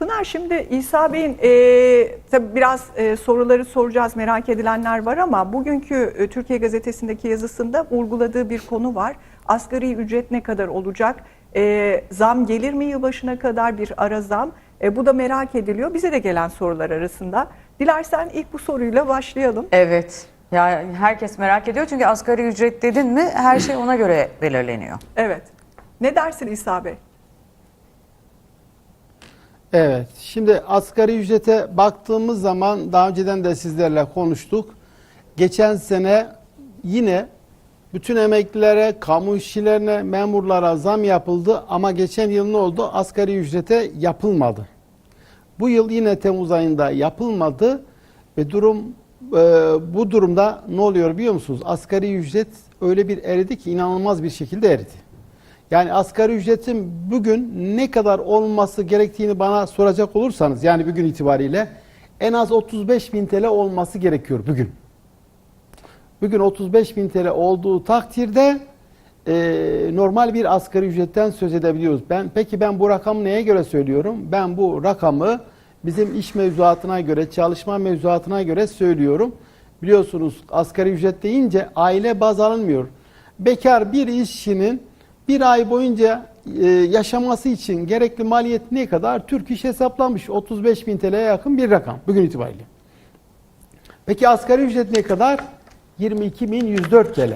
Pınar şimdi İsa Bey'in e, tabii biraz e, soruları soracağız merak edilenler var ama bugünkü e, Türkiye Gazetesi'ndeki yazısında vurguladığı bir konu var. Asgari ücret ne kadar olacak? E, zam gelir mi yılbaşına kadar bir ara zam? E, bu da merak ediliyor. Bize de gelen sorular arasında. Dilersen ilk bu soruyla başlayalım. Evet. Ya herkes merak ediyor çünkü asgari ücret dedin mi her şey ona göre belirleniyor. Evet. Ne dersin İsa Bey? Evet. Şimdi asgari ücrete baktığımız zaman daha önceden de sizlerle konuştuk. Geçen sene yine bütün emeklilere, kamu işçilerine, memurlara zam yapıldı ama geçen yıl ne oldu? Asgari ücrete yapılmadı. Bu yıl yine Temmuz ayında yapılmadı ve durum e, bu durumda ne oluyor biliyor musunuz? Asgari ücret öyle bir eridi ki inanılmaz bir şekilde eridi. Yani asgari ücretin bugün ne kadar olması gerektiğini bana soracak olursanız yani bugün itibariyle en az 35 bin TL olması gerekiyor bugün. Bugün 35 bin TL olduğu takdirde e, normal bir asgari ücretten söz edebiliyoruz. Ben Peki ben bu rakamı neye göre söylüyorum? Ben bu rakamı bizim iş mevzuatına göre, çalışma mevzuatına göre söylüyorum. Biliyorsunuz asgari ücret deyince aile baz alınmıyor. Bekar bir işçinin bir ay boyunca e, yaşaması için gerekli maliyet ne kadar? Türk iş hesaplamış. 35 bin TL'ye yakın bir rakam bugün itibariyle. Peki asgari ücret ne kadar? 22.104 TL.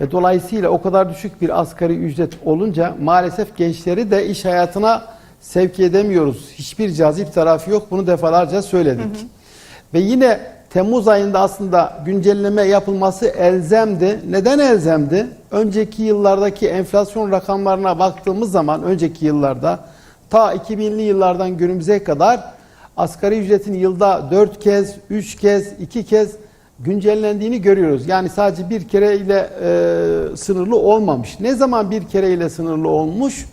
Ve dolayısıyla o kadar düşük bir asgari ücret olunca maalesef gençleri de iş hayatına sevk edemiyoruz. Hiçbir cazip tarafı yok. Bunu defalarca söyledik. Ve yine Temmuz ayında aslında güncelleme yapılması elzemdi. Neden elzemdi? Önceki yıllardaki enflasyon rakamlarına baktığımız zaman önceki yıllarda ta 2000'li yıllardan günümüze kadar asgari ücretin yılda 4 kez, 3 kez, 2 kez güncellendiğini görüyoruz. Yani sadece bir kere ile e, sınırlı olmamış. Ne zaman bir kere ile sınırlı olmuş?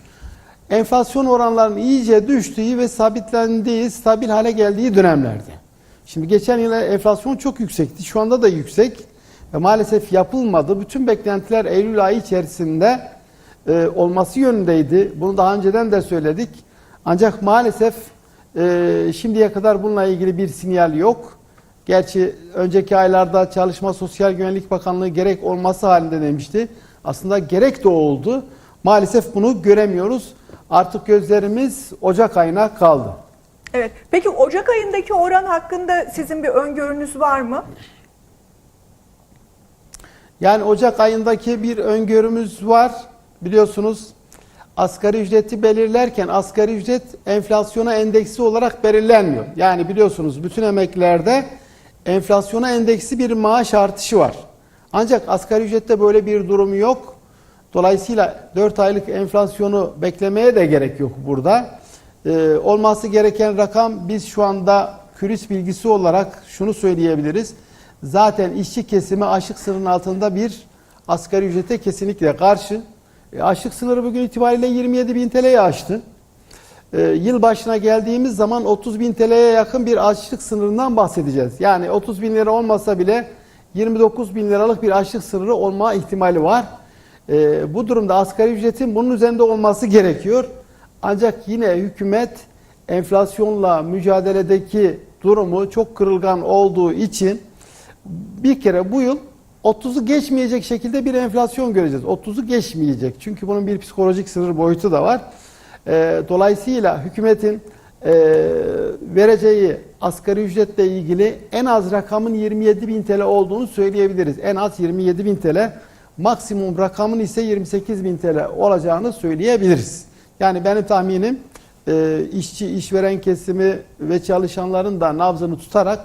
Enflasyon oranlarının iyice düştüğü ve sabitlendiği, stabil hale geldiği dönemlerde. Şimdi geçen yıl enflasyon çok yüksekti. Şu anda da yüksek. Ve maalesef yapılmadı. Bütün beklentiler Eylül ayı içerisinde e, olması yönündeydi. Bunu daha önceden de söyledik. Ancak maalesef e, şimdiye kadar bununla ilgili bir sinyal yok. Gerçi önceki aylarda Çalışma Sosyal Güvenlik Bakanlığı gerek olması halinde demişti. Aslında gerek de oldu. Maalesef bunu göremiyoruz. Artık gözlerimiz Ocak ayına kaldı. Evet. Peki Ocak ayındaki oran hakkında sizin bir öngörünüz var mı? Yani Ocak ayındaki bir öngörümüz var. Biliyorsunuz asgari ücreti belirlerken asgari ücret enflasyona endeksi olarak belirlenmiyor. Yani biliyorsunuz bütün emeklilerde enflasyona endeksi bir maaş artışı var. Ancak asgari ücrette böyle bir durum yok. Dolayısıyla 4 aylık enflasyonu beklemeye de gerek yok burada. Ee, olması gereken rakam biz şu anda küris bilgisi olarak şunu söyleyebiliriz. Zaten işçi kesimi açlık sınırının altında bir asgari ücrete kesinlikle karşı. E, açlık sınırı bugün itibariyle 27 bin TL'yi aştı. E, yıl başına geldiğimiz zaman 30 bin TL'ye yakın bir açlık sınırından bahsedeceğiz. Yani 30 bin lira olmasa bile 29 bin liralık bir açlık sınırı olma ihtimali var. E, bu durumda asgari ücretin bunun üzerinde olması gerekiyor. Ancak yine hükümet enflasyonla mücadeledeki durumu çok kırılgan olduğu için bir kere bu yıl 30'u geçmeyecek şekilde bir enflasyon göreceğiz. 30'u geçmeyecek. Çünkü bunun bir psikolojik sınır boyutu da var. Ee, dolayısıyla hükümetin e, vereceği asgari ücretle ilgili en az rakamın 27 bin TL olduğunu söyleyebiliriz. En az 27 bin TL. Maksimum rakamın ise 28 bin TL olacağını söyleyebiliriz. Yani benim tahminim e, işçi, işveren kesimi ve çalışanların da nabzını tutarak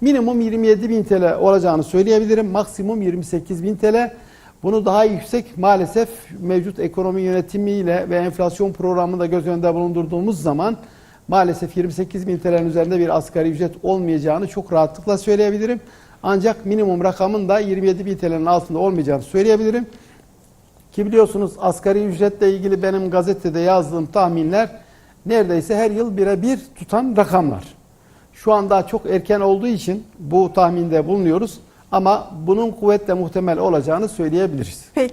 minimum 27 bin TL olacağını söyleyebilirim. Maksimum 28 bin TL. Bunu daha yüksek maalesef mevcut ekonomi yönetimiyle ve enflasyon programını da göz önünde bulundurduğumuz zaman maalesef 28 bin TL'nin üzerinde bir asgari ücret olmayacağını çok rahatlıkla söyleyebilirim. Ancak minimum rakamın da 27 bin TL'nin altında olmayacağını söyleyebilirim. Ki biliyorsunuz asgari ücretle ilgili benim gazetede yazdığım tahminler neredeyse her yıl birebir tutan rakamlar. Şu anda çok erken olduğu için bu tahminde bulunuyoruz ama bunun kuvvetle muhtemel olacağını söyleyebiliriz. Peki.